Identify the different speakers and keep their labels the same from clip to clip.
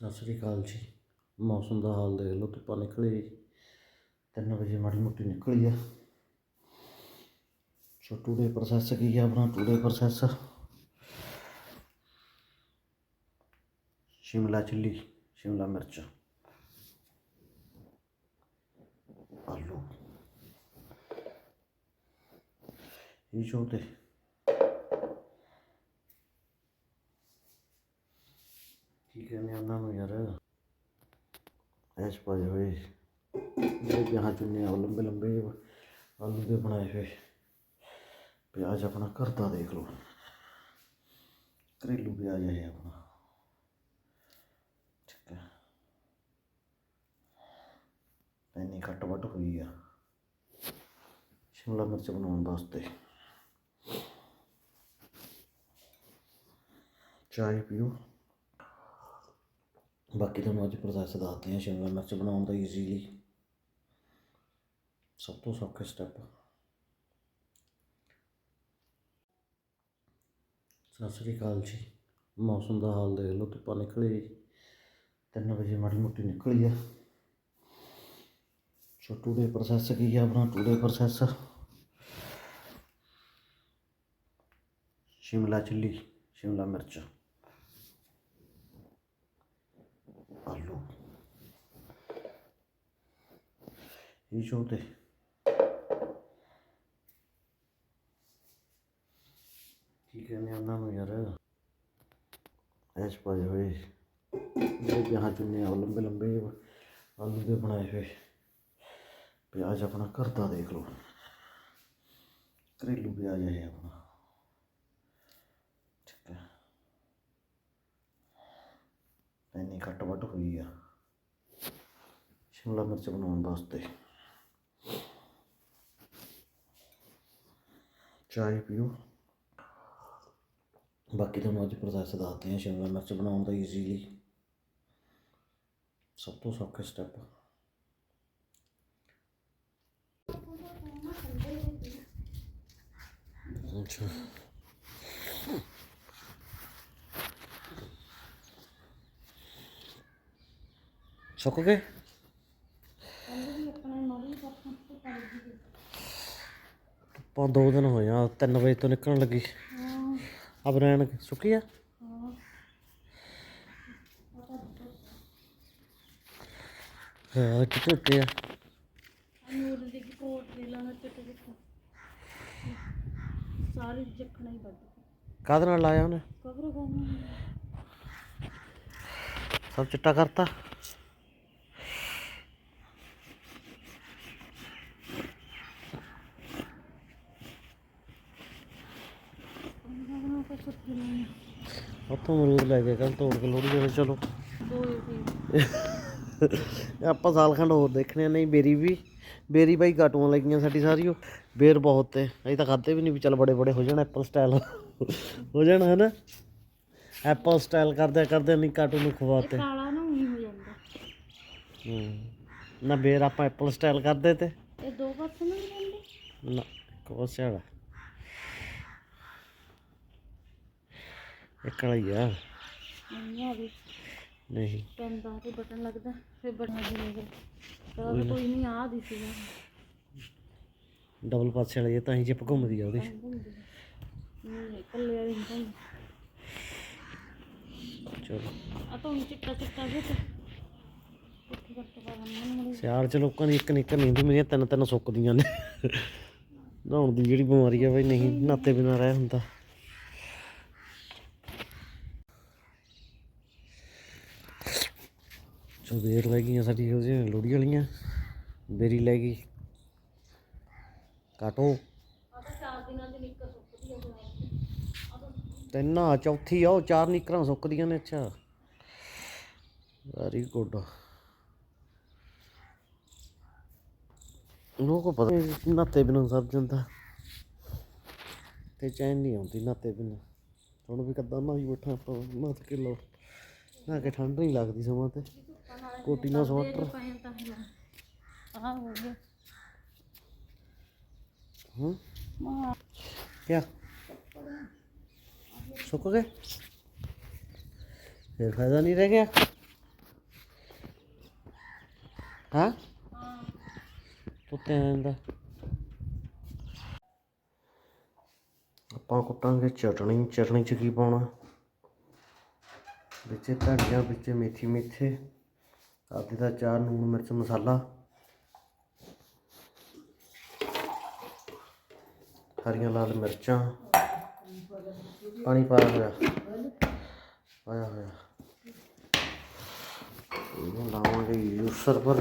Speaker 1: ਸਤਿ ਸ੍ਰੀ ਅਕਾਲ ਜੀ। ਮੌਸਮ ਦਾ ਹਾਲ ਦੇਖ ਲਓ, ਧੁੱਪਾਂ ਨਿਕਲੀ ਤਿੰਨ ਵਜੇ ਮਾੜੀ ਮੋਟੀ ਨਿਕਲੀ ਆ। ਸੋ ਟੂਡੇ ਪ੍ਰੋਸੈਸ ਕੀ ਆ ਆਪਣਾ? Today process Shimla chilli, Shimla ਮਿਰਚ, ਆਲੂ। ਇਹ ਜੋ ਤੇ ਕੀ ਕਹਿੰਦੇ ਆ ਉਹਨਾਂ ਨੂੰ ਯਾਰ ਐਸ਼ ਪਾਏ ਹੋਏ ਜਿਹੜੇ ਚੁੰਨੇ ਆ ਲੰਬੇ ਲੰਬੇ ਆਲੂ ਦੇ ਬਣਾਏ ਹੋਏ। ਪਿਆਜ਼ ਆਪਣਾ ਘਰ ਦਾ ਦੇਖ ਲਓ। ਘਰੇਲੂ ਪਿਆਜ਼ ਹੈ ਆਪਣਾ। ਠੀਕ ਹੈ ਇੰਨੀ ਘੱਟ ਵੱਟ ਹੋਈ ਆ। ਸ਼ਿਮਲਾ ਮਿਰਚ ਬਣਾਉਣ ਵਾਸਤੇ। ਚਾਹ ਪੀਓ। ਬਾਕੀ ਤੁਹਾਨੂੰ ਅੱਜ ਪ੍ਰੋਸੈਸ ਦੱਸਦੇ ਹਾਂ ਸ਼ਿਮਲਾ ਮਿਰਚ ਬਣਾਉਣ ਦਾ ਈਜ਼ੀਲੀ ਸਭ ਤੋਂ ਸੌਖਾ ਸਟੈਪ ਸਤਿ ਸ੍ਰੀ ਅਕਾਲ ਜੀ। ਮੌਸਮ ਦਾ ਹਾਲ ਦੇਖ ਲਓ, ਧੁੱਪਾਂ ਨਿਕਲੀ ਤਿੰਨ ਵਜੇ ਮਾੜੀ ਮੋਟੀ ਨਿਕਲੀ ਆ। ਸੋ ਟੂਡੇ ਪ੍ਰੋਸੈਸ ਕੀ ਆ ਆਪਣਾ? Today process Shimla chilli, Shimla ਮਿਰਚ, ਆਲੂ। ਇਹ ਜੋ ਤੇ ਕੀ ਕਹਿੰਦੇ ਆ ਉਹਨਾਂ ਨੂੰ ਯਾਰ ਐਸ਼ ਪਾਏ ਹੋਏ। ਜਿਹੜੇ ਵਿਆਹ ਚੁੰਨੇ ਆ ਲੰਬੇ ਲੰਬੇ ਆਲੂ ਦੇ ਬਣਾਏ ਹੋਏ। ਪਿਆਜ਼ ਆਪਣਾ ਘਰ ਦਾ ਦੇਖ ਲਓ। ਘਰੇਲੂ ਪਿਆਜ਼ ਇਹ ਆਪਣਾ। ਠੀਕ ਹੈ ਇੰਨੀ ਘੱਟ ਵੱਟ ਹੋਈ ਆ। ਸ਼ਿਮਲਾ ਮਿਰਚ ਬਣਾਉਣ ਵਾਸਤੇ। ਚਾਹ ਪੀਓ। ਬਾਕੀ ਤੁਹਾਨੂੰ ਅੱਜ ਪ੍ਰੋਸੈਸ ਦੱਸਦੇ ਹਾਂ, ਸ਼ਿਮਲਾ ਮਿਰਚ ਬਣਾਉਣ ਦਾ ਈਜ਼ੀਲੀ ਸਭ ਤੋਂ ਸੌਖਾ ਸਟੈਪ ਅੱਛਾ। ਸੁੱਕ ਗਏ? ਆਪਾਂ ਦੋ ਦਿਨ ਹੋਏ ਆ 3 ਵਜੇ ਤੋਂ ਨਿਕਲਣ ਲੱਗੀ। ਆ ਬਰੈਣ ਸੁੱਕੀ ਆ? ਹਾਂ ਟੁੱਟੇ ਆ।
Speaker 2: ਨੂਰ ਦੀ ਕੋਟ ਦੇ ਲਾਣਾ ਚਿੱਟ ਚਿੱਟ ਸਾਰੀ ਜਖਣਾ ਹੀ ਵੱਢ
Speaker 1: ਕਾਹਦੇ ਨਾਲ ਲਾਇਆ ਉਹਨੇ?
Speaker 2: ਕਬਰ
Speaker 1: ਸਭ ਚਿੱਟਾ ਕਰਤਾ
Speaker 2: ਉਹਨਾਂ ਕੋ ਸੁੱਤੀ ਨਹੀਂ
Speaker 1: ਉੱਥੋਂ ਮਰੂਦ ਲੈ ਕੇ ਕੱਲ ਤੋੜ ਕੇ ਲੋੜੀ ਜਿਹੜੇ ਚਲੋ। ਆਪਾਂ ਸਾਲ ਖੰਡ ਹੋਰ ਦੇਖਣੇ ਆ, ਨਹੀਂ ਬੇਰੀ ਵੀ ਬੇਰੀ ਬਾਈ ਕਾਟੂਆਂ ਲੱਗੀਆਂ ਸਾਡੀ ਸਾਰੀ ਉਹ। ਬੇਰ ਬਹੁਤ ਤੇ ਅਸੀਂ ਤਾਂ ਖਾਦੇ ਵੀ ਨਹੀਂ ਵੀ ਚੱਲ ਬੜੇ ਬੜੇ ਹੋ ਜਾਣ ਐਪਲ ਸਟਾਈਲ ਹੋ ਜਾਣ ਹਨਾ? ਐਪਲ ਸਟਾਈਲ ਕਰਦੇ ਕਰਦੇ ਨਹੀਂ ਕਾਟੂ ਨੂੰ ਖਵਾਤੇ।
Speaker 2: ਕਾਲਾ ਨਾ ਉਹੀ ਹੋ ਜਾਂਦਾ।
Speaker 1: ਹੂੰ ਨਾ ਬੇਰ ਆਪਾਂ ਐਪਲ ਸਟਾਈਲ ਕਰਦੇ ਤੇ।
Speaker 2: ਇਹ ਦੋ ਪਾਸੇ ਨੂੰ ਨਹੀਂ ਜਾਂਦੇ।
Speaker 1: ਨਾ ਕੋਸਿਆ ਇੱਕ ਵਾਲੀ ਆ।
Speaker 2: ਨਹੀਂ ਆ
Speaker 1: ਨਹੀਂ।
Speaker 2: ਪੈਂਦਾ ਤੇ ਬਟਨ ਲੱਗਦਾ ਫਿਰ ਬਟਨ ਦੀ ਨਜ਼ਰ ਚਲੋ ਕੋਈ ਨਹੀਂ ਆ ਦੀ ਸੀ।
Speaker 1: ਡਬਲ ਪਾਸੇ ਵਾਲੀ ਇਹ ਤਾਂ ਹੀ ਜਿਪ ਘੁੰਮਦੀ ਆ ਉਹਦੀ।
Speaker 2: ਨਹੀਂ ਕੱਲੇ ਵਾਲੀ ਨਹੀਂ
Speaker 1: ਚਲੋ।
Speaker 2: ਆ ਤਾਂ ਹੁਣ ਚਿੱਟਾ ਚਿੱਟਾ ਜਿਹਾ ਤੇ ਉੱਥੇ ਕਰਕੇ ਪਾ ਮੰਨ
Speaker 1: ਸਿਆਲ ਚ ਲੋਕਾਂ ਦੀ ਇੱਕ ਨਿੱਕਰ ਨਹੀਂ ਹੁੰਦੀ ਮੇਰੀਆਂ ਤਿੰਨ ਤਿੰਨ ਸੁੱਕਦੀਆਂ ਨੇ। ਨਹਾਉਣ ਦੀ ਜਿਹੜੀ ਬਿਮਾਰੀ ਆ ਬਈ ਨਹੀਂ ਨਾਤੇ ਬਿਨਾ ਰਹਿ ਹੁੰਦਾ। ਵੇਰ ਲੈ ਗਈਆਂ ਸਾਡੀ ਉਹਦੀਆਂ ਲੋੜੀ ਵਾਲੀਆਂ ਬੇਰੀ ਲੈ ਗਈ। ਕਾਟੋ।
Speaker 2: ਆ,
Speaker 1: ਚੌਥੀ ਆ, ਉਹ ਚਾਰ ਨਿਕਰਾਂ ਸੁੱਕਦੀਆਂ ਨੇ, ਅੱਛਾ। ਵੈਰੀ ਗੁੱਡ ਲੋਕ ਕੋ ਪਤਾ ਨਹੀਂ ਨਾਤੇ ਬਿਨਾਂ ਸਰ ਜਾਂਦਾ। ਤੇ ਚੈਨ ਨਹੀਂ ਆਉਂਦੀ ਨਾਤੇ ਬਿਨਾਂ। ਹੁਣ ਵੀ ਕੱਦਾਂ ਨਾ ਹੀ ਬੈਠਾ ਆਪਾਂ ਮੱਥ ਕੇ ਲੋ ਨਾ ਕਿ ਠੰਡ ਨਹੀਂ ਲੱਗਦੀ ਸਮਾਂ ਤੇ। ਕੋਟੀ ਨਾਲ ਸਵੈਟਰ
Speaker 2: ਆ। ਹੋ ਗਿਆ।
Speaker 1: ਹੂੰ?
Speaker 2: ਮਾਂ।
Speaker 1: ਕਿਆ? ਸੁੱਕ ਗਏ? ਫਿਰ ਫਾਇਦਾ ਨਹੀਂ ਰਹਿ ਗਿਆ। ਹਾਂ?
Speaker 2: ਹਾਂ
Speaker 1: ਉੱਤੇ ਆ ਜਾਂਦਾ ਆਪਾਂ ਕੁੱਟਾਂਗੇ ਚਟਣੀ। ਚਟਣੀ ਚ ਕੀ ਪਾਉਣਾ? बिच धनिया बिच मेथी मेथे आदि का चार लून मिर्च मसाला हरिया लाल मिर्चा पानी पाया हुआ पाया हुआ लावे यूसर पर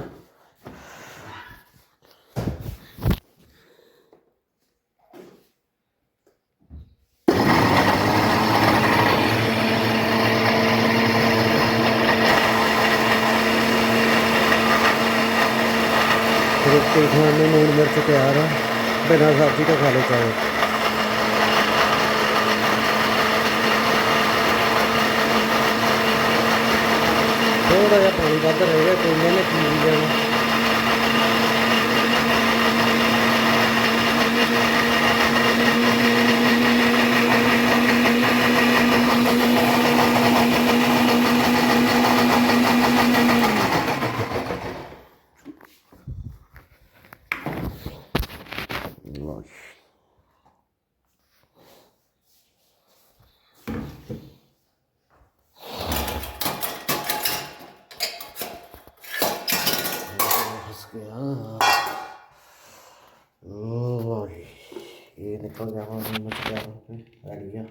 Speaker 1: ਰੋਟੀ ਖਾਣ ਨੂੰ ਨੂਣ ਮਿਰਚ ਤਿਆਰ ਆ। ਬਿਨਾਂ ਸਬਜ਼ੀ ਤੋਂ ਖਾ ਲਓ ਚਾਹੋ। ਥੋੜਾ ਜਿਹਾ ਪਾਣੀ ਵੱਧ ਰਹੇਗਾ ਗਿਆ, ਕੋਈ ਨੇ ਪੀ ਜਾਣਾ ਲਓ ਜੀ। ਫਸ ਗਿਆ ਲਓ ਜੀ ਇਹ ਨਿਕਲ ਗਿਆ ਹੁਣ ਮਚਿਆ ਹੋ ਕੇ ਰੈਡੀ ਆ